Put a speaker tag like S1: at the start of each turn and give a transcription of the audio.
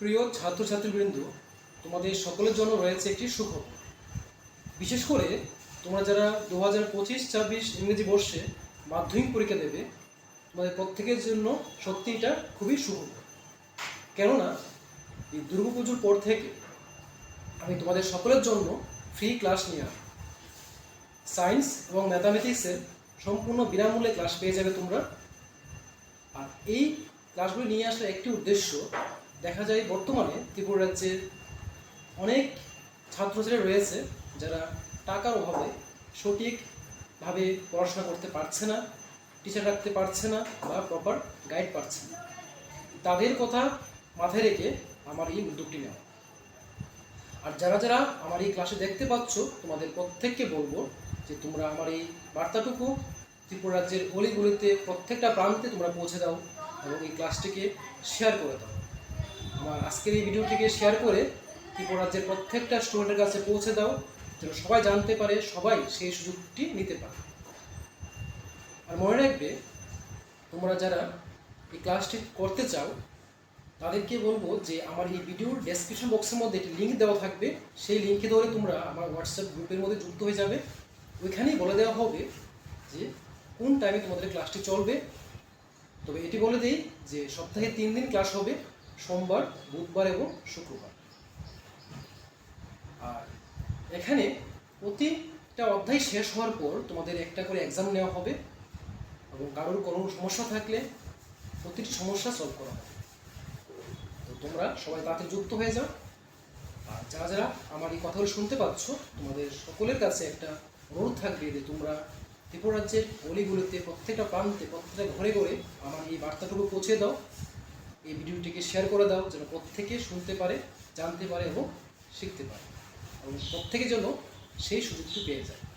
S1: প্রিয় ছাত্রছাত্রীবৃন্দ, তোমাদের সকলের জন্য রয়েছে একটি সুখবর। বিশেষ করে তোমরা যারা দু হাজার পঁচিশ, ছাব্বিশ ইংরেজি বর্ষে মাধ্যমিক পরীক্ষা দেবে, তোমাদের প্রত্যেকের জন্য সত্যি এটা খুবই সুখবর। কেননা, এই দুর্গাপুজোর পর থেকে আমি তোমাদের সকলের জন্য ফ্রি ক্লাস নিয়ে আসব। সায়েন্স এবং ম্যাথামেটিক্সের সম্পূর্ণ বিনামূল্যে ক্লাস পেয়ে যাবে তোমরা। আর এই ক্লাসগুলি নিয়ে আসার একটি উদ্দেশ্য দেখা যায় বর্তমানে ত্রিপুরা রাজ্যের অনেক ছাত্রছাত্রীরা রয়েছে যারা টাকার অভাবে সঠিকভাবে পড়াশোনা করতে পারছে না টিচার রাখতে পারছে না বা প্রপার গাইড পাচ্ছে না। তাদের কথা মাথায় রেখে আমার এই উদ্যোগটি নেওয়া। আর যারা যারা আমার এই ক্লাসে দেখতে পাচ্ছ, তোমাদের প্রত্যেককে বলব যে তোমরা আমার এই বার্তাটুকু ত্রিপুরা রাজ্যের অলিগুলিতে প্রত্যেকটা প্রান্তে তোমরা পৌঁছে দাও এবং এই ক্লাসটিকে শেয়ার করে দাও। আজকের এই ভিডিওটিকে শেয়ার করে ত্রিপুরা রাজ্যের প্রত্যেকটা স্টুডেন্টের কাছে পৌঁছে দাও, যেন সবাই জানতে পারে, সবাই সেই সুযোগটি নিতে পারে। আর মনে রাখবে, তোমরা যারা এই ক্লাসটি করতে চাও, তাদেরকে বলব যে আমার এই ভিডিওর ডেসক্রিপশন বক্সের মধ্যে একটি লিঙ্ক দেওয়া থাকবে। সেই লিঙ্কে ধরে তোমরা আমার হোয়াটসঅ্যাপ গ্রুপের মধ্যে যুক্ত হয়ে যাবে। ওইখানেই বলে দেওয়া হবে যে কোন টাইমে তোমাদের ক্লাসটি চলবে। তবে এটি বলে দিই যে সপ্তাহে তিন দিন ক্লাস হবে। সোমবার, বুধবার এবং শুক্রবার। আর এখানে প্রতিটা অধ্যায় শেষ হওয়ার পর তোমাদের একটা করে এক্সাম নেওয়া হবে এবং কারোর কোনো সমস্যা থাকলে প্রতিটি সমস্যা সলভ করা হবে। তো তোমরা সবাই তাতে যুক্ত হয়ে যাও। আর যারা যারা আমার এই কথাগুলো শুনতে পাচ্ছ, তোমাদের সকলের কাছে একটা অনুরোধ থাকবে যে তোমরা ত্রিপুরা রাজ্যের গলিগুলিতে প্রত্যেকটা প্রান্তে, প্রত্যেকটা ঘরে ঘরে আমার এই বার্তাটুকু পৌঁছে দাও। এই ভিডিওটিকে শেয়ার করে দাও যেন প্রত্যেকে শুনতে পারে, জানতে পারে এবং শিখতে পারে। এবং প্রত্যেকে যেন সেই সুযোগটি পেয়ে যায়।